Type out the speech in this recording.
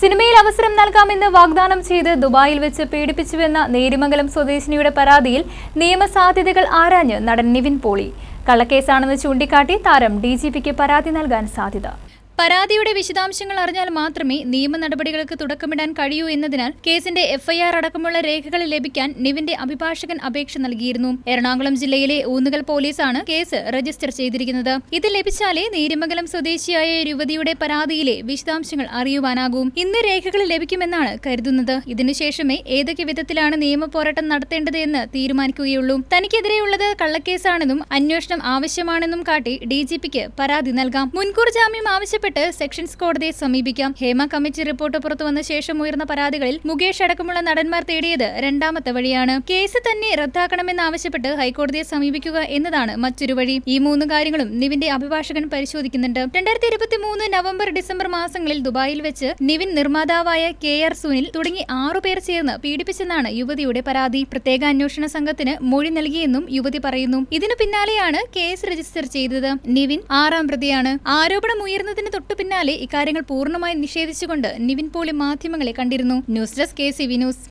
സിനിമയിൽ അവസരം നൽകാമെന്ന് വാഗ്ദാനം ചെയ്ത് ദുബായിൽ വെച്ച് പീഡിപ്പിച്ചുവെന്ന നേരിമംഗലം സ്വദേശിനിയുടെ പരാതിയിൽ നിയമസാധ്യതകൾ ആരാഞ്ഞ് നടൻ നിവിൻ പോളി. കള്ളക്കേസാണെന്ന് ചൂണ്ടിക്കാട്ടി താരം ഡി പരാതി നൽകാൻ സാധ്യത. പരാതിയുടെ വിശദാംശങ്ങൾ അറിഞ്ഞാൽ മാത്രമേ നിയമ നടപടികൾക്ക് തുടക്കമിടാൻ കഴിയൂ എന്നതിനാൽ കേസിന്റെ എഫ്ഐആർ അടക്കമുള്ള രേഖകൾ ലഭിക്കാൻ നിവിന്റെ അഭിഭാഷകൻ അപേക്ഷ നൽകിയിരുന്നു. എറണാകുളം ജില്ലയിലെ ഊന്നുകൽ പോലീസാണ് കേസ് രജിസ്റ്റർ ചെയ്തിരിക്കുന്നത്. ഇത് ലഭിച്ചാലേ നേരിമംഗലം സ്വദേശിയായ യുവതിയുടെ പരാതിയിലെ വിശദാംശങ്ങൾ അറിയുവാനാകും. ഇന്ന് രേഖകൾ ലഭിക്കുമെന്നാണ് കരുതുന്നത്. ഇതിനുശേഷമേ ഏതൊക്കെ വിധത്തിലാണ് നിയമ പോരാട്ടം നടത്തേണ്ടത് എന്ന് തീരുമാനിക്കുകയുള്ളൂ. തനിക്കെതിരെയുള്ളത് കള്ളക്കേസാണെന്നും അന്വേഷണം ആവശ്യമാണെന്നും കാട്ടി ഡി പരാതി നൽകാം. മുൻകൂർ ജാമ്യം ആവശ്യപ്പെട്ട് സെക്ഷൻസ് കോടതിയെ സമീപിക്കാം. ഹേമ കമ്മിറ്റി റിപ്പോർട്ട് പുറത്തുവന്ന ശേഷം ഉയർന്ന പരാതികളിൽ മുകേഷ് അടക്കമുള്ള നടന്മാർ തേടിയത് രണ്ടാമത്തെ വഴിയാണ്. കേസ് തന്നെ റദ്ദാക്കണമെന്നാവശ്യപ്പെട്ട് ഹൈക്കോടതിയെ സമീപിക്കുക എന്നതാണ് മറ്റൊരു വഴി. ഈ മൂന്ന് കാര്യങ്ങളും നിവിന്റെ അഭിഭാഷകൻ പരിശോധിക്കുന്നുണ്ട്. രണ്ടായിരത്തി ഇരുപത്തി മൂന്ന് നവംബർ ഡിസംബർ മാസങ്ങളിൽ ദുബായിൽ വെച്ച് നിവിൻ നിർമ്മാതാവായ കെ ആർ സുനിൽ തുടങ്ങി ആറുപേർ ചേർന്ന് പീഡിപ്പിച്ചെന്നാണ് യുവതിയുടെ പരാതി. പ്രത്യേക അന്വേഷണ സംഘത്തിന് മൊഴി നൽകിയെന്നും യുവതി പറയുന്നു. ഇതിനു പിന്നാലെയാണ് കേസ് രജിസ്റ്റർ ചെയ്തത്. നിവിൻ ആറാം പ്രതിയാണ്. ആരോപണം ഉയർന്നതിന് തൊട്ടു പിന്നാലെ ഇക്കാര്യങ്ങൾ പൂർണമായി നിഷേധിച്ചുകൊണ്ട് നിവിൻ പോളി മാധ്യമങ്ങളെ കണ്ടിരുന്നു. News desk K C V news.